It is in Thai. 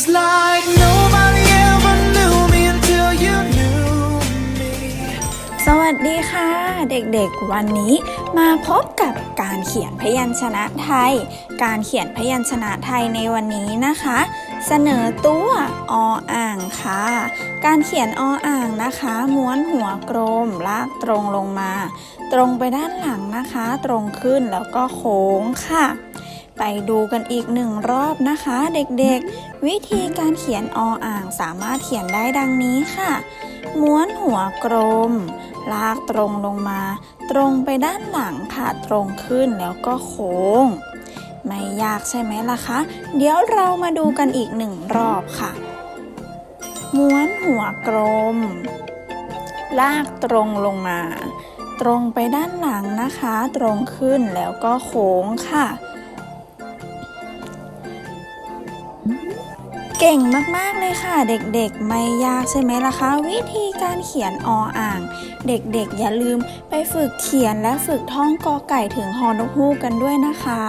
was like nobody ever knew me until you knew me. สวัสดีค่ะ เด็กๆ วันนี้มาพบกับการเขียนพยัญชนะไทย การเขียนพยัญชนะไทยในวันนี้นะคะ เสนอตัวออ่างค่ะ การเขียนออ่างนะคะ ม้วนหัวกลมลากตรงลงมา ตรงไปด้านหลังนะคะ ตรงขึ้นแล้วก็โค้งค่ะ ไปดูกันอีกหนึ่งรอบนะคะ เด็กๆ วิธีการเขียนออ่างสามารถเขียนได้ดังนี้ค่ะ ม้วนหัวกลม ลากตรงลงมา ตรงไปด้านหลังค่ะ ตรงขึ้นแล้วก็โค้ง ไม่ยากใช่ไหมล่ะคะ เดี๋ยวเรามาดูกันอีกหนึ่งรอบค่ะ ม้วนหัวกลม ลากตรงลงมา ตรงไปด้านหลังนะคะ ตรงขึ้นแล้วก็โค้งค่ะ เก่งมาก ๆ เลยค่ะ เด็กๆ ไม่ยากใช่ไหมล่ะคะ วิธีการเขียนออ่าง เด็กๆ อย่าลืมไปฝึกเขียนและฝึกท่องกอไก่ถึงฮอนกฮูกกันด้วยนะคะ